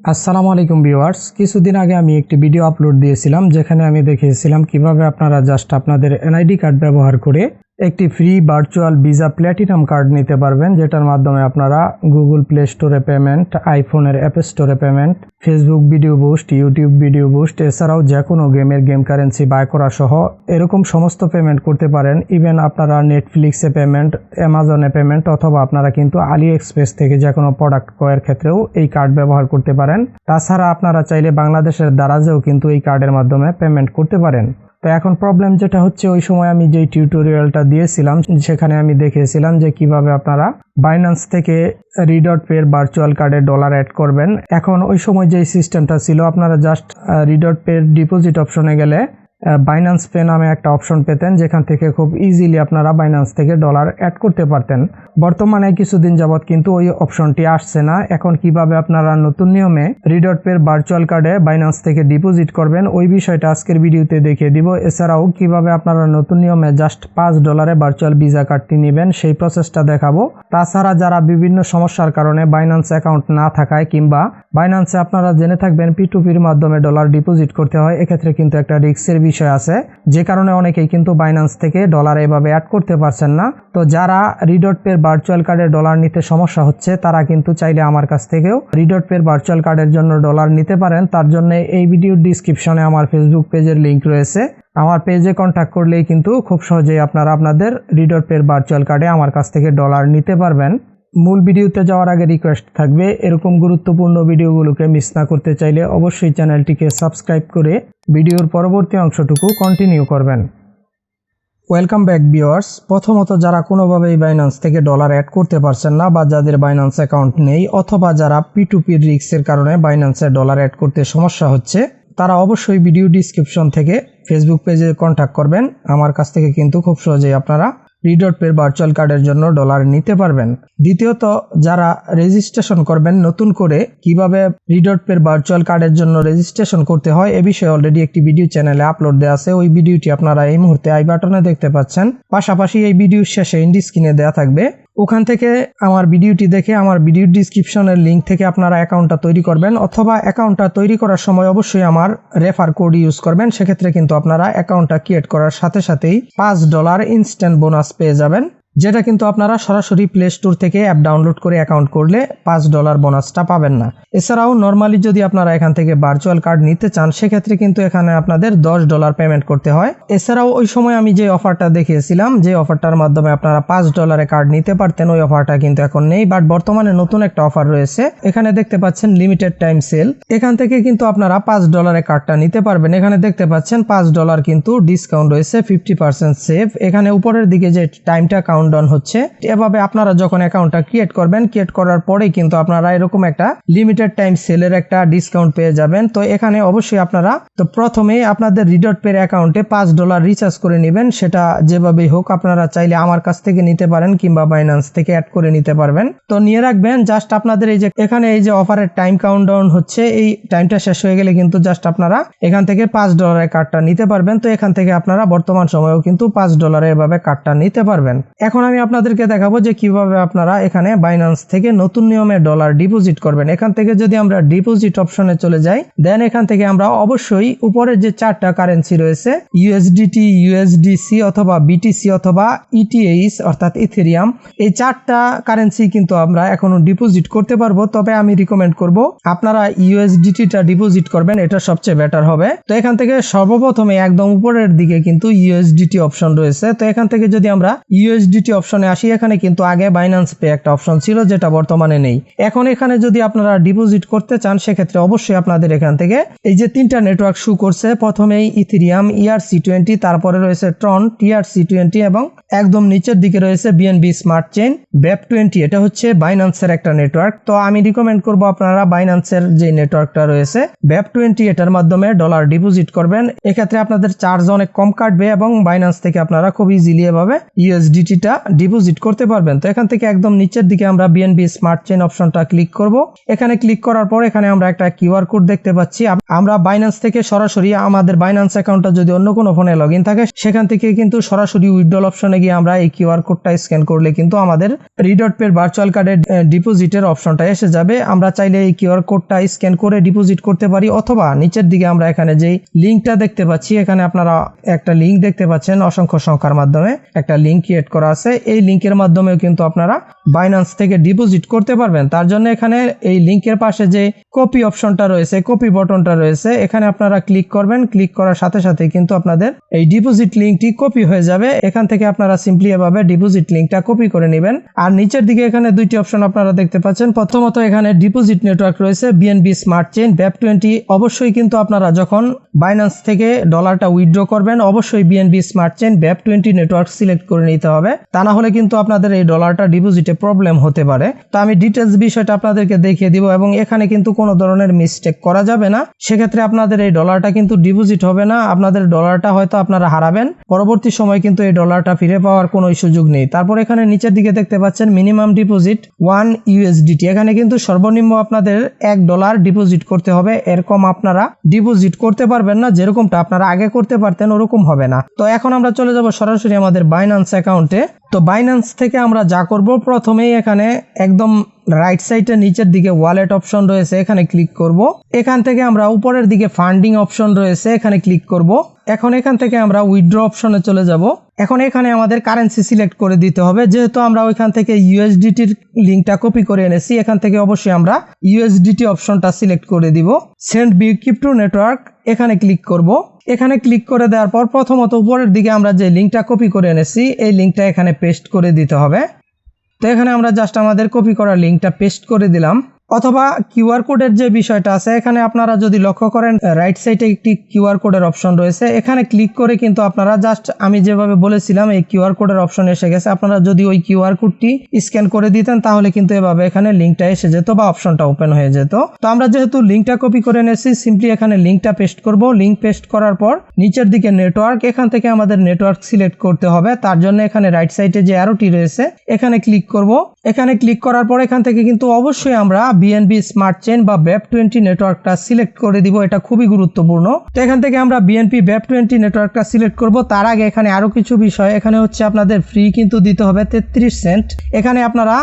আসসালামু আলাইকুম ভিউয়ার্স। কিছুদিন আগে আমি একটি ভিডিও আপলোড দিয়েছিলাম, যেখানে আমি দেখিয়েছিলাম কীভাবে আপনারা জাস্ট আপনাদের এনআইডি কার্ড ব্যবহার করে একটি free virtual Visa platinum card নিতে পারবেন, যেটার মাধ্যমে আপনারা গুগল প্লে স্টোরে পেমেন্ট আইফোনের অ্যাপ স্টোরে payment Facebook video boost YouTube video boost এছাড়াও যে কোনো গেমের গেম কারেন্সি বাই করা সহ এরকম সমস্ত পেমেন্ট করতে পারেন। ইভেন আপনারা নেটফ্লিক্সে পেমেন্ট অ্যামাজনে পেমেন্ট অথবা আপনারা কিন্তু আলি এক্সপ্রেস থেকে যে কোনো প্রোডাক্ট ক্রয়ের ক্ষেত্রেও এই কার্ড ব্যবহার করতে পারেন। তাছাড়া আপনারা চাইলে বাংলাদেশের দ্বারাজেও কিন্তু এই কার্ডের মাধ্যমে পেমেন্ট করতে পারেন। তো এখন প্রবলেম যেটা হচ্ছে, ওই সময় আমি যে টিউটোরিয়ালটা দিয়েছিলাম, সেখানে আমি দেখিয়েছিলাম যে কীভাবে আপনারা বাইন্যান্স থেকে রিডট পের ভার্চুয়াল কার্ডে ডলার অ্যাড করবেন। এখন ওই সময় যে সিস্টেমটা ছিল, আপনারা জাস্ট রিডট পের ডিপোজিট অপশনে গেলে বাইন্যান্স পে নামে একটা অপশন পেতেন, যেখান থেকে খুব ইজিলি আপনারা বাইন্যান্স থেকে ডলার অ্যাড করতে পারতেন। বর্তমানে কিছুদিন যাবৎ কিন্তু ওই অপশনটি আসছে না। এখন কীভাবে আপনারা নতুন নিয়মে রিডট পের ভার্চুয়াল কার্ডে বাইন্যান্স থেকে ডিপোজিট করবেন, ওই বিষয়টা আজকের ভিডিওতে দেখিয়ে দিব। এছাড়াও কীভাবে আপনারা নতুন নিয়মে জাস্ট পাঁচ ডলারে ভার্চুয়াল ভিসা কার্ডটি নেবেন, সেই প্রসেসটা দেখাবো। তাছাড়া যারা বিভিন্ন সমস্যার কারণে বাইন্যান্স অ্যাকাউন্ট না থাকায় কিংবা বাইন্যান্সে আপনারা জেনে থাকবেন পিটুপির মাধ্যমে ডলার ডিপোজিট করতে হয়, এক্ষেত্রে কিন্তু একটা রিস্কের বিষয় আছে। যে কারণে অনেকেই কিন্তু বাইন্যান্স থেকে ডলার এভাবে অ্যাড করতে পারছেন না। তো যারা রিডট পের ভার্চুয়াল কার্ডে ডলার নিতে সমস্যা হচ্ছে, তারা কিন্তু চাইলে আমার কাছ থেকেও রিডট পের ভার্চুয়াল কার্ডের জন্য ডলার নিতে পারেন। তার জন্য এই ভিডিওর ডিসক্রিপশনে আমার ফেসবুক পেজের লিঙ্ক রয়েছে। আমার পেজে কন্ট্যাক্ট করলেই কিন্তু খুব সহজেই আপনারা আপনাদের রিডট পের ভার্চুয়াল কার্ডে আমার কাছ থেকে ডলার নিতে পারবেন। মূল ভিডিওতে যাওয়ার আগে রিকোয়েস্ট থাকবে, এরকম গুরুত্বপূর্ণ ভিডিওগুলোকে মিস না করতে চাইলে অবশ্যই চ্যানেলটিকে সাবস্ক্রাইব করে ভিডিওর পরবর্তী অংশটুকু কন্টিনিউ করবেন। ওয়েলকাম ব্যাক ভিউয়ার্স প্রথমত যারা কোনোভাবেই বাইন্যান্স থেকে ডলার অ্যাড করতে পারছেন না বা যাদের বাইন্যান্স অ্যাকাউন্ট নেই অথবা যারা পি টু পির রিক্সের কারণে বাইন্যান্সে ডলার অ্যাড করতে সমস্যা হচ্ছে, তারা অবশ্যই ভিডিও ডিসক্রিপশন থেকে ফেসবুক পেজে কন্ট্যাক্ট করবেন। আমার কাছ থেকে কিন্তু খুব সহজেই আপনারা রিডট পের ভার্চুয়াল কার্ডের জন্য ডলার নিতে পারবেন। দ্বিতীয়ত, যারা রেজিস্ট্রেশন করবেন, নতুন করে কীভাবে রিডট পের ভার্চুয়াল কার্ডের জন্য রেজিস্ট্রেশন করতে হয়, এ বিষয়ে অলরেডি একটি ভিডিও চ্যানেলে আপলোড দেওয়া আছে। ওই ভিডিওটি আপনারা এই মুহূর্তে আই বাটনে দেখতে পাচ্ছেন। পাশাপাশি এই ভিডিওর শেষে ইন্ডি স্ক্রিনে দেওয়া থাকবে। ওখান থেকে আমার ভিডিওটি দেখে আমার ভিডিও ডিসক্রিপশনের লিঙ্ক থেকে আপনারা অ্যাকাউন্টটা তৈরি করবেন অথবা অ্যাকাউন্টটা তৈরি করার সময় অবশ্যই আমার রেফার কোড ইউজ করবেন। সেক্ষেত্রে কিন্তু আপনারা অ্যাকাউন্টটা ক্রিয়েট করার সাথে সাথেই পাঁচ ডলার ইনস্ট্যান্ট বোনাস পেয়ে যাবেন। যেটা কিন্তু আপনারা সরাসরি প্লে স্টোর থেকে অ্যাপ ডাউনলোড করে অ্যাকাউন্ট করলে পাঁচ ডলার বোনাসটা পাবেন না। এছাড়াও নর্মালি যদি আপনারা এখান থেকে ভার্চুয়াল কার্ড নিতে চান, সেক্ষেত্রে কিন্তু এখানে আপনাদের দশ ডলার পেমেন্ট করতে হয়। এছাড়াও ওই সময় আমি যে অফারটা দেখিয়েছিলাম, যে অফারটার মাধ্যমে আপনারা পাঁচ ডলারে কার্ড নিতে পারতেন, ওই অফারটা কিন্তু এখন নেই। বাট বর্তমানে নতুন একটা অফার রয়েছে। এখানে দেখতে পাচ্ছেন লিমিটেড টাইম সেল এখান থেকে কিন্তু আপনারা পাঁচ ডলারে কার্ডটা নিতে পারবেন। এখানে দেখতে পাচ্ছেন পাঁচ ডলার কিন্তু ডিসকাউন্ট রয়েছে ফিফটি পার্সেন্ট সেভ এখানে উপরের দিকে যে টাইমটা কাউন্ট ডাউন হচ্ছে। এভাবে আপনারা যখন অ্যাকাউন্টটা ক্রিয়েট করবেন ক্রিয়েট করার পরেই কিন্তু আপনারা এরকম একটা লিমিটেড টাইম সেলের একটা ডিসকাউন্ট পেয়ে যাবেন। তো এখানে অবশ্যই আপনারা, তো প্রথমে আপনাদের রিডট পের অ্যাকাউন্টে পাঁচ ডলার রিচার্জ করে নেবেন। সেটা যেভাবেই হোক, আপনারা চাইলে আমার কাছ থেকে নিতে পারেন কিংবা বাইন্যান্স থেকে অ্যাড করে নিতে পারবেন। তো নিয়ে রাখবেন জাস্ট আপনাদের এই যে, এখানে এই যে অফারের টাইম কাউন্ট ডাউন হচ্ছে, এই টাইমটা শেষ হয়ে গেলে কিন্তু জাস্ট আপনারা এখান থেকে পাঁচ ডলারের কার্ডটা নিতে পারবেন। তো এখান থেকে আপনারা বর্তমান সময়েও কিন্তু পাঁচ ডলারে এভাবে কার্ডটা নিতে পারবেন। এখন আমি আপনাদেরকে দেখাবো যে কীভাবে আপনারা এখানে বাইন্যান্স থেকে নতুন নিয়মে ডলার ডিপোজিট করবেন। এখান থেকে যদি আমরা ডিপোজিট অপশনে চলে যাই দেন এখান থেকে আমরা অবশ্যই উপরের যে চারটা কারেন্সি রয়েছে ইউএসডিটি ইউএসডিসি অথবা বিটিসি অথবা ইটিএইস অর্থাৎ ইথেরিয়াম এই চারটা কারেন্সি কিন্তু আমরা এখনও ডিপোজিট করতে পারব। তবে আমি রিকমেন্ড করব, আপনারা ইউএসডিটিটা ডিপোজিট করবেন, এটা সবচেয়ে বেটার হবে। তো এখান থেকে সর্বপ্রথমে একদম উপরের দিকে কিন্তু ইউএসডিটি অপশন রয়েছে। তো এখান থেকে যদি আমরা ইউএসডিটি অপশনে আসি, এখানে কিন্তু আগে বাইন্যান্স পে একটা অপশন ছিল, যেটা বর্তমানে নেই। এখন এখানে যদি আপনারা ডিপোজিট করতে চান, সেক্ষেত্রে অবশ্যই আপনাদের এখান থেকে এই যে তিনটা নেটওয়ার্ক শু করছে, প্রথমেই ইথিরিয়াম ইআরসি টোয়েন্টি তারপরে রয়েছে ট্রন টিআরসি টোয়েন্টি এবং একদম নিচের দিকে রয়েছে BNB smart chain BEP twenty এটা হচ্ছে বাইন্যান্সের একটা নেটওয়ার্ক তো আমি রিকমেন্ড করব আপনারা বাইন্যান্সের যে নেটওয়ার্কটা রয়েছে ব্যাপ টোয়েন্টি এটার মাধ্যমে ডলার ডিপোজিট করবেন। এক্ষেত্রে আপনাদের চার্জ অনেক কম কাটবে এবং বাইন্যান্স থেকে আপনারা খুব ইজিলি এভাবে ইউএসডিটিটা এটা ডিপোজিট করতে পারবেন। তো এখান থেকে একদম নিচের দিকে আমরা বিএনবি স্মার্ট চেন অপশনটা ক্লিক করব। এখানে ক্লিক করার পর এখানে আমরা একটা কিউআর কোড দেখতে পাচ্ছি। আমরা বাইন্যান্স থেকে সরাসরি আমাদের বাইন্যান্স অ্যাকাউন্টটা যদি অন্য কোনো ফোনে লগ ইন থাকে, সেখান থেকে কিন্তু সরাসরি উইথড্রল অপশনে গিয়ে আমরা এই কিউআর কোডটা স্ক্যান করলে কিন্তু আমাদের রিডট পের ভার্চুয়াল কার্ডের ডিপোজিটের অপশনটা এসে যাবে। আমরা চাইলে এই কিউআর কোডটা স্ক্যান করে ডিপোজিট করতে পারি, অথবা নিচের দিকে আমরা এখানে যেই লিঙ্কটা দেখতে পাচ্ছি, এখানে আপনারা একটা লিঙ্ক দেখতে পাচ্ছেন অসংখ্য সংখ্যার মাধ্যমে। একটা লিঙ্ক ক্রিয়েট করা আছে, এই লিঙ্কের মাধ্যমেও কিন্তু আপনারা বাইন্যান্স থেকে ডিপোজিট করতে পারবেন। তার জন্য এখানে এই লিঙ্কের পাশে যে কপি অপশনটা রয়েছে কপি বটনটা রয়েছে, এখানে আপনারা ক্লিক করবেন। ক্লিক করার সাথে সাথে কিন্তু আপনাদের এই ডিপোজিট লিঙ্কটি কপি হয়ে যাবে। এখান থেকে আপনারা সিম্পলি এভাবে ডিপোজিট লিঙ্কটা কপি করে নেবেন। আর নিচের দিকে এখানে দুইটি অপশন আপনারা দেখতে পাচ্ছেন। প্রথমত এখানে ডিপোজিট নেটওয়ার্ক রয়েছে BNB smart chain BEP twenty অবশ্যই কিন্তু আপনারা যখন বাইন্যান্স থেকে ডলারটা উইথড্র করবেন, অবশ্যই BNB smart chain BEP twenty network select করে নিতে হবে। তা না হলে কিন্তু আপনাদের এই ডলারটা ডিপোজিটে প্রবলেম হতে পারে। তো আমি ডিটেলস বিষয়টা আপনাদেরকে দেখিয়ে দিব এবং এখানে কিন্তু কোনো ধরনের মিস্টেক করা যাবে না। সেক্ষেত্রে আপনাদের এই ডলারটা কিন্তু ডিপোজিট হবে না। আপনাদের ডলারটা হয়তো আপনারা হারাবেন। পরবর্তী সময় কিন্তু এই ডলারটা ফিরে পাওয়ার কোনো সুযোগ নেই। তারপর এখানে নিচের দিকে দেখতে পাচ্ছেন মিনিমাম ডিপোজিট ওয়ান ইউএসডিটি এখানে কিন্তু সর্বনিম্ন আপনাদের এক ডলার ডিপোজিট করতে হবে। এরকম আপনারা ডিপোজিট করতে পারবেন না। যেরকমটা আপনারা আগে করতে পারতেন ওরকম হবে না। তো এখন আমরা চলে যাব সরাসরি আমাদের বাইন্যান্স অ্যাকাউন্টে তো বাইন্যান্স থেকে আমরা যা করব প্রথমেই এখানে একদম রাইট সাইডের নিচের দিকে ওয়ালেট অপশন রয়েছে, এখানে ক্লিক করব। এখান থেকে আমরা উপরের দিকে ফান্ডিং অপশন রয়েছে, এখানে ক্লিক করব। এখন এখান থেকে আমরা উইথড্র অপশনে চলে যাব। এখন এখানে আমাদের কারেন্সি সিলেক্ট করে দিতে হবে, যেহেতু আমরা ওইখান থেকে ইউএসডিটির লিঙ্কটা কপি করে এনেছি, এখান থেকে অবশ্যই আমরা ইউএসডিটি অপশনটা সিলেক্ট করে দিব। সেন্ড বি ক্রিপ্টো নেটওয়ার্ক এখানে ক্লিক করব। এখানে ক্লিক করে দেওয়ার পর প্রথমত উপরের দিকে আমরা যে লিঙ্কটা কপি করে এনেছি, এই লিঙ্কটা এখানে পেস্ট করে দিতে হবে। তো এখানে আমরা জাস্ট আমাদের কপি করা লিঙ্কটা পেস্ট করে দিলাম। অথবা কিউআর কোডের যে বিষয়টা আছে, এখানে আপনারা যদি লক্ষ্য করেন রাইট সাইডে একটি কিউআর কোডের অপশন রয়েছে। এখানে ক্লিক করে কিন্তু আপনারা জাস্ট আমি যেভাবে বলেছিলাম, এই কিউআর কোডের অপশন এসে গেছে। আপনারা যদি ওই কিউআর কোডটি স্ক্যান করে দিতেন, তাহলে কিন্তু এভাবে এখানে লিঙ্কটা এসে যেত বা অপশনটা ওপেন হয়ে যেত। তো আমরা যেহেতু লিঙ্কটা কপি করে এনেছি সিম্পলি এখানে লিঙ্কটা পেস্ট করব। লিঙ্ক পেস্ট করার পর নিচের দিকে নেটওয়ার্ক এখান থেকে আমাদের নেটওয়ার্ক সিলেক্ট করতে হবে। তার জন্য এখানে রাইট সাইডে যে অ্যারোটি রয়েছে, এখানে ক্লিক করব। এখানে ক্লিক করার পর এখান থেকে কিন্তু অবশ্যই আমরা বিএনবি স্মার্ট চেন বা ব্যাপ টোয়েন্টি নেটওয়ার্কটা সিলেক্ট করে দিব, এটা খুবই গুরুত্বপূর্ণ। তো এখান থেকে আমরা বিএনপি ব্যাপ টোয়েন্টি নেটওয়ার্কটা সিলেক্ট করব। তার আগে এখানে আরও কিছু বিষয়, এখানে হচ্ছে আপনাদের ফ্রি কিন্তু দিতে হবে তেত্রিশ সেন্ট এখানে আপনারা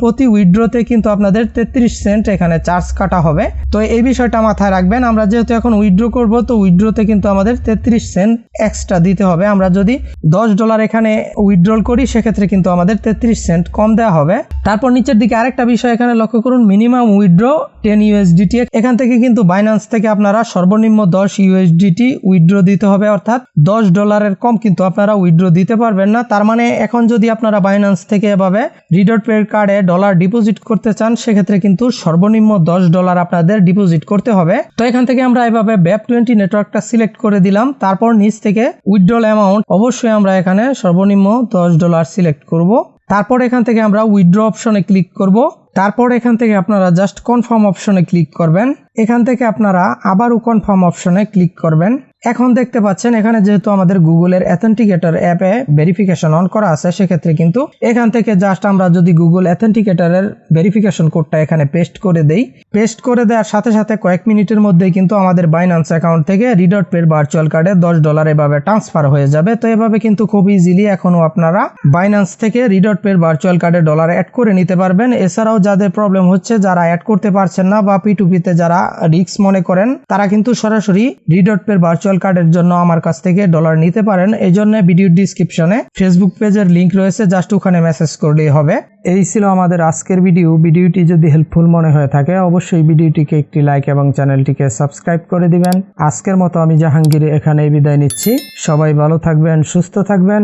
প্রতি উইড্রোতে কিন্তু আপনাদের তেত্রিশ সেন্ট এখানে চার্জ কাটা হবে। তো এই বিষয়টা মাথায় রাখবেন, আমরা যেহেতু এখন উইড্রো করব, তো উইথড্রোতে কিন্তু আমাদের তেত্রিশ সেন্ট এক্সট্রা দিতে হবে। আমরা যদি দশ ডলার এখানে উইথড্রল করি, সেক্ষেত্রে কিন্তু আমাদের তেত্রিশ সেন্ট কম দেওয়া হবে। তারপর নিচের দিকে আরেকটা বিষয় এখানে লক্ষ্য করুন মিনিমাম উইথড্র টেন ইউএসডিটি এখান থেকে কিন্তু বাইন্যান্স থেকে আপনারা সর্বনিম্ন দশ ইউএসডিটি উইথড্র দিতে হবে, অর্থাৎ দশ ডলারের কম কিন্তু আপনারা উইথড্র দিতে পারবেন না। তার মানে এখন যদি আপনারা বাইন্যান্স থেকে এভাবে রিডট পে কার্ডে ডলার ডিপোজিট করতে চান, সেক্ষেত্রে কিন্তু সর্বনিম্ন দশ ডলার আপনাদের ডিপোজিট করতে হবে। তো এখান থেকে আমরা এভাবে ব্যাপ টোয়েন্টি নেটওয়ার্কটা সিলেক্ট করে দিলাম। তারপর নিচ থেকে উইথড্রল অ্যামাউন্ট অবশ্যই আমরা এখানে সর্বনিম্ন দশ ডলার সিলেক্ট করব। তারপর এখান থেকে আমরা উইথড্র অপশনে ক্লিক করব। তারপর এখান থেকে আপনারা জাস্ট কনফার্ম অপশনে ক্লিক করবেন। এখান থেকে আপনারা আবারও কনফার্ম অপশনে ক্লিক করবেন। এখন দেখতে পাচ্ছেন, এখানে যেহেতু আমাদের গুগলের অ্যাথেন্টিকেটর অ্যাপে ভেরিফিকেশন অন করা আছে, সেক্ষেত্রে কিন্তু এখান থেকে জাস্ট আমরা যদি গুগল অ্যাথেন্টিকেটরের ভেরিফিকেশন কোডটা এখানে পেস্ট করে দেই। পেস্ট করে দেওয়ার সাথে সাথে কয়েক মিনিটের মধ্যেই কিন্তু আমাদের বাইন্যান্স অ্যাকাউন্ট থেকে রিডট পের ভার্চুয়াল কার্ডে দশ ডলার এভাবে ট্রান্সফার হয়ে যাবে। তো এভাবে কিন্তু খুব ইজিলি এখনও আপনারা বাইন্যান্স থেকে রিডট পের ভার্চুয়াল কার্ডে ডলার অ্যাড করে নিতে পারবেন। এছাড়াও যাদের প্রবলেম হচ্ছে, যারা অ্যাড করতে পারছেন না বা পিটুপিতে যারা রিক্স মনে করেন, তারা কিন্তু সরাসরি রিডট পের ভার্চুয়াল কার্ডের জন্য আমার কাছ থেকে ডলার নিতে পারেন। এই জন্য ভিডিও ডিসক্রিপশনে ফেসবুক পেজের লিংক রয়েছে জাস্ট ওখানে মেসেজ করলেই হবে। এই ছিল আমাদের আজকের ভিডিও ভিডিওটি যদি হেল্পফুল মনে হয়ে থাকে, অবশ্যই ভিডিওটিকে একটি লাইক এবং চ্যানেলটিকে সাবস্ক্রাইব করে দিবেন। আজকের মতো আমি জাহাঙ্গীর এখানেই বিদায় নিচ্ছি। সবাই ভালো থাকবেন, সুস্থ থাকবেন।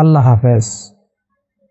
আল্লাহ হাফেজ।